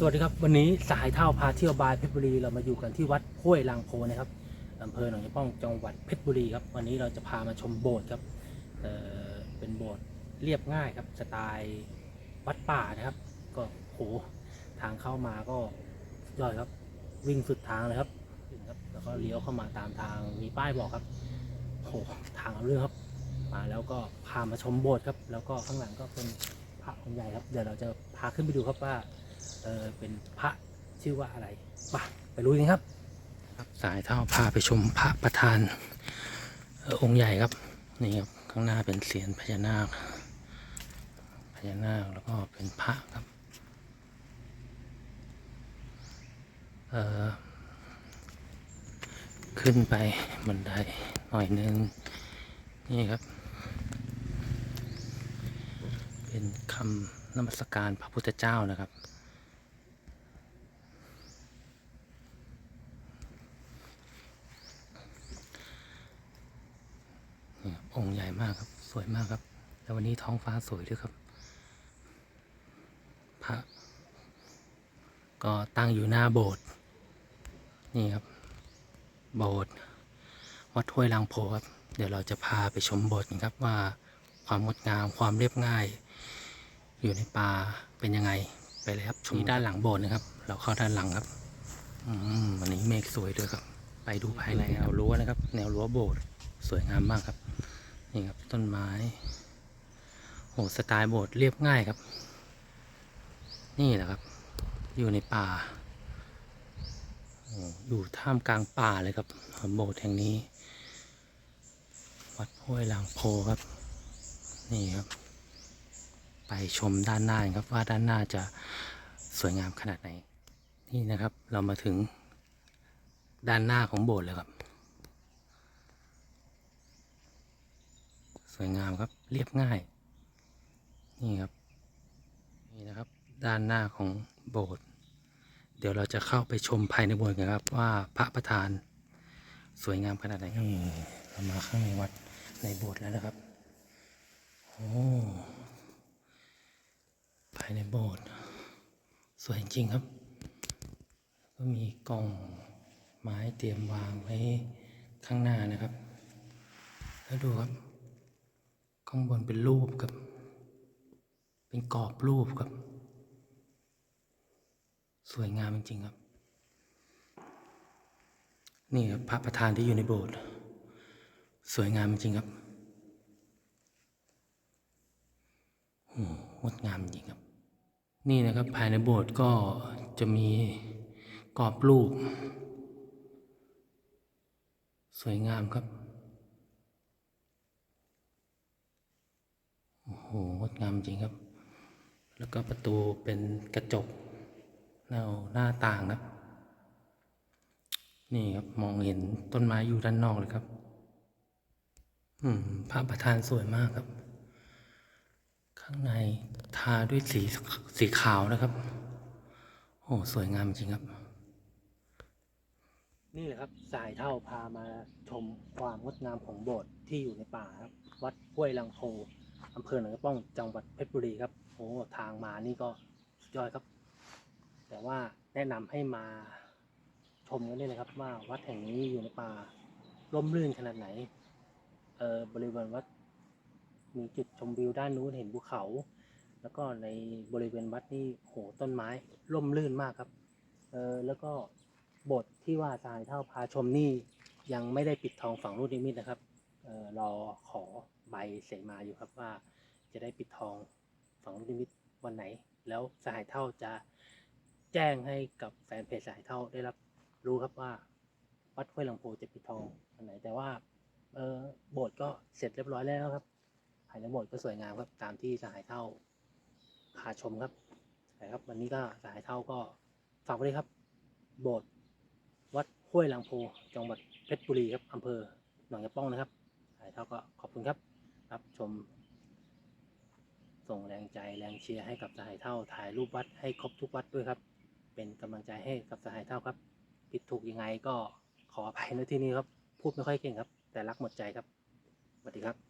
สวัสดีครับ วันนี้สายเท่าพาเที่ยวบายเพชรบุรีเรามาอยู่กันที่วัดห้วยลางโพนะครับอำเภอหนองยะป้องจังหวัดเพชรบุรีครับวันนี้เราจะพามาชมโบสถ์ครับเเป็นโบสถ์เรียบง่ายครับสไตล์วัดป่านะครับ ก็โหทางเข้ามาก็สุดยอดครับวิ่งสุดทางเลยครับครับแล้วก็เลี้ยวเข้ามาตามทางมีป้ายบอกครับโหทางเอาเรื่องครับ มาแล้วก็พามาชมโบสถ์ครับ แล้วก็ข้างหลังก็เป็นพระองค์ใหญ่ครับเดี๋ยวเราจะพาขึ้นไปดูครับว่า เออเป็นพระชื่อว่าอะไรไปไปรู้กันครับ สายเท่าพาไปชมพระประธานออองค์ใหญ่ครับนี่ครับข้างหน้าเป็นเสียนพญานาคพญานาคแล้วก็เป็นพระครับเออขึ้นไปบันไดหน่อยนึงนี่ครับ เป็นคำนมัสการพระพุทธเจ้านะครับ นี่ครับ องค์ใหญ่มากครับ สวยมากครับ แล้ววันนี้ท้องฟ้าสวยด้วยครับ พระ ก็ตั้งอยู่หน้าโบสถ์นี่ครับ โบสถ์วัดห้วยลางโพครับ เดี๋ยวเราจะพาไปชมโบสถ์กันครับว่าความงดงามความเรียบง่าย อยู่ในป่าเป็นยังไงไปเลยครับชมด้านหลังโบสถ์นะครับ เราเข้าด้านหลังครับอืมวันนี้เมฆสวยด้วยครับ ไปดูภายในแนวรั้วนะครับ แนวรั้วโบสถ์สวยงามมากครับ นี่ครับต้นไม้โอ้สไตล์โบสถ์เรียบง่ายครับ นี่แหละครับ อยู่ในป่า อยู่ท่ามกลางป่าเลยครับ โบสถ์แห่งนี้ วัดห้วยลางโพครับ นี่ครับ ไปชมด้านหน้าครับว่าด้านหน้าจะสวยงามขนาดไหน นี่นะครับเรามาถึงด้านหน้าของโบสถ์แล้วครับ วยงามครับ เรียบง่าย นี่ครับ นี่นะครับ ด้านหน้าของโบสถ์เดี๋ยวเราจะเข้าไปชมภายในโบสถ์กันครับ ว่าพระประธานสวยงามขนาดไหนนี่เรามาข้างในวัดในโบสถ์แล้วนะครับโอ้ภายในโบสถ์สวยจริงครับ ก็มีกล่องไม้เตรียมวางไว้ข้างหน้านะครับ แล้วดูครับ ข้างบนเป็นรูปครับ เป็นกรอบรูปครับ สวยงามจริงๆครับ นี่ครับพระประธานที่อยู่ในโบสถ์สวยงามจริงครับโอ้โหงดงามจริงครับ นี่นะครับภายในโบสถ์ก็จะมีกรอบรูป สวยงามครับ โอ้โห งามจริงครับ แล้วก็ประตูเป็นกระจกหน้าหน้าต่างครับ นี่ครับมองเห็นต้นไม้อยู่ด้านนอกเลยครับ อืมพระประธานสวยมากครับ ข้างในทาด้วยสีสีขาวนะครับ โอ้สวยงามจริงครับ นี่แหละครับสายเท่าพามาชมความงดงามของโบสถ์ที่อยู่ในป่าครับ วัดห้วยลังโพ อำเภอหนองกระป้องจังหวัดเพชรบุรีครับโอ้ทางมานี่ก็สุดยอดครับ แต่ว่าแนะนำให้มาชมกันด้วยนะครับ ว่าวัดแห่งนี้อยู่ในป่าร่มรื่นขนาดไหนเออบริเวณวัดมีจุดชมวิวด้านนู้นเห็นภูเขา แล้วก็ในบริเวณวัดนี่โหต้นไม้ร่มรื่นมากครับเออแล้วก็บทที่ว่าสายเท่าพาชมนี่ยังไม่ได้ปิดทองฝั่งรูดนิมิตนะครับเออรอขอ ใบเสมาอยู่ครับว่า จะได้ปิดทองฝั่งรูดนิมิตวันไหน แล้วสหายเท่าจะแจ้งให้กับแฟนเพจสหายเท่าได้รับรู้ครับว่า วัดห้วยลำโพจะปิดทองวันไหน แต่ว่าเออโบสถ์ก็เสร็จเรียบร้อยแล้วครับภายในโบสถ์ก็สวยงามครับตามที่สหายเท่าพาชมครับนะครับ วันนี้ก็สหายเท่าก็ฝากไว้ด้วยครับ โบสถ์วัดห้วยลางโพจังหวัดเพชรบุรีครับอำเภอหนองยะป้องนะครับสหายเท่าก็ขอบคุณครับ รับชม ส่งแรงใจแรงเชียร์ให้กับสหายเท่าถ่ายรูปวัดให้ครบทุกวัดด้วยครับ เป็นกำลังใจให้กับสหายเท่าครับ ผิดถูกยังไงก็ขออภัยในที่นี้ครับ พูดไม่ค่อยเก่งครับ แต่รักหมดใจครับสวัสดีครับ